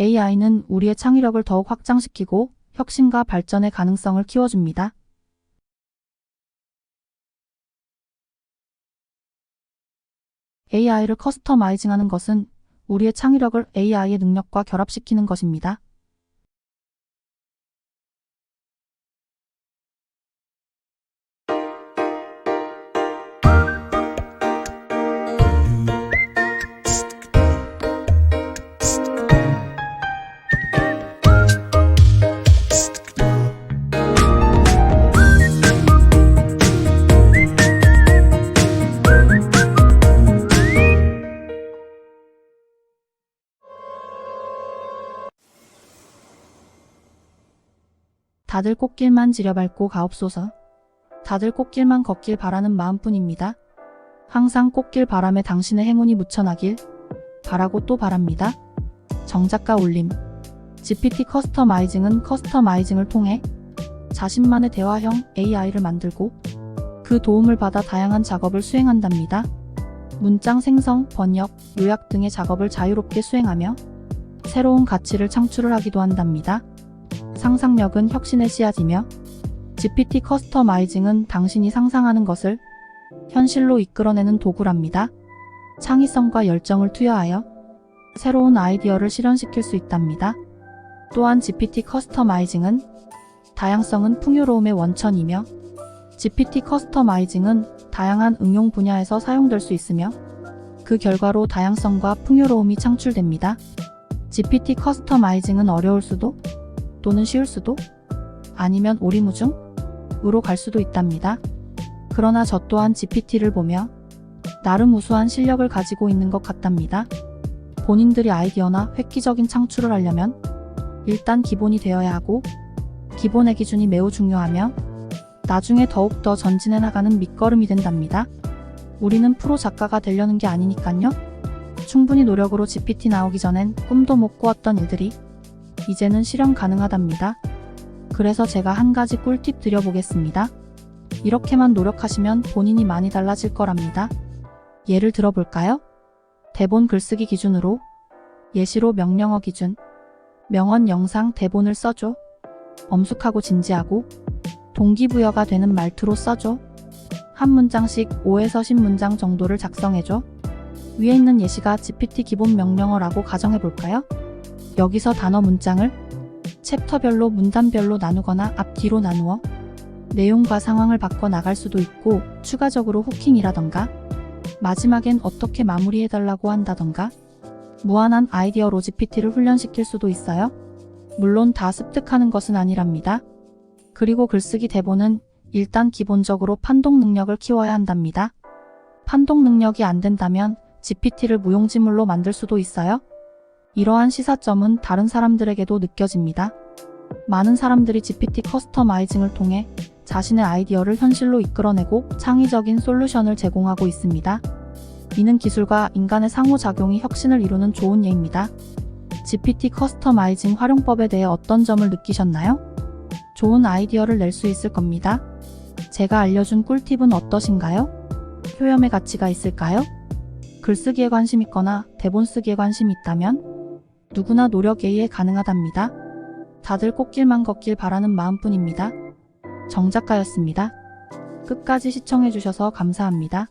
AI는 우리의 창의력을 더욱 확장시키고 혁신과 발전의 가능성을 키워줍니다. AI를 커스터마이징하는 것은 우리의 창의력을 AI의 능력과 결합시키는 것입니다. 다들 꽃길만 지려밟고 가옵소서. 다들 꽃길만 걷길 바라는 마음뿐입니다. 항상 꽃길 바람에 당신의 행운이 묻혀나길 바라고 또 바랍니다. 정작가 올림 GPT 커스터마이징은 커스터마이징을 통해 자신만의 대화형 AI를 만들고 그 도움을 받아 다양한 작업을 수행한답니다. 문장 생성, 번역, 요약 등의 작업을 자유롭게 수행하며 새로운 가치를 창출을 하기도 한답니다. 상상력은 혁신의 씨앗이며 GPT 커스터마이징은 당신이 상상하는 것을 현실로 이끌어내는 도구랍니다. 창의성과 열정을 투여하여 새로운 아이디어를 실현시킬 수 있답니다. 또한 GPT 커스터마이징은 다양성은 풍요로움의 원천이며 GPT 커스터마이징은 다양한 응용 분야에서 사용될 수 있으며 그 결과로 다양성과 풍요로움이 창출됩니다. GPT 커스터마이징은 어려울 수도 또는 쉬울 수도 아니면 오리무중으로 갈 수도 있답니다. 그러나 저 또한 GPT를 보며 나름 우수한 실력을 가지고 있는 것 같답니다. 본인들이 아이디어나 획기적인 창출을 하려면 일단 기본이 되어야 하고 기본의 기준이 매우 중요하며 나중에 더욱더 전진해 나가는 밑거름이 된답니다. 우리는 프로 작가가 되려는 게 아니니깐요. 충분히 노력으로 GPT 나오기 전엔 꿈도 못 꾸었던 일들이 이제는 실현 가능하답니다. 그래서 제가 한 가지 꿀팁 드려보겠습니다. 이렇게만 노력하시면 본인이 많이 달라질 거랍니다. 예를 들어볼까요? 대본 글쓰기 기준으로 예시로 명령어 기준 명언 영상 대본을 써줘 엄숙하고 진지하고 동기부여가 되는 말투로 써줘 한 문장씩 5에서 10문장 정도를 작성해줘 위에 있는 예시가 GPT 기본 명령어라고 가정해볼까요? 여기서 단어 문장을 챕터별로 문단별로 나누거나 앞뒤로 나누어 내용과 상황을 바꿔 나갈 수도 있고 추가적으로 후킹이라던가 마지막엔 어떻게 마무리해달라고 한다던가 무한한 아이디어로 GPT를 훈련시킬 수도 있어요. 물론 다 습득하는 것은 아니랍니다. 그리고 글쓰기 대본은 일단 기본적으로 판독 능력을 키워야 한답니다. 판독 능력이 안 된다면 GPT를 무용지물로 만들 수도 있어요. 이러한 시사점은 다른 사람들에게도 느껴집니다. 많은 사람들이 GPT 커스터마이징을 통해 자신의 아이디어를 현실로 이끌어내고 창의적인 솔루션을 제공하고 있습니다. 이는 기술과 인간의 상호작용이 혁신을 이루는 좋은 예입니다. GPT 커스터마이징 활용법에 대해 어떤 점을 느끼셨나요? 좋은 아이디어를 낼 수 있을 겁니다. 제가 알려준 꿀팁은 어떠신가요? 효염의 가치가 있을까요? 글쓰기에 관심 있거나 대본 쓰기에 관심 있다면 누구나 노력 A에 가능하답니다. 다들 꽃길만 걷길 바라는 마음뿐입니다. 정작가였습니다. 끝까지 시청해주셔서 감사합니다.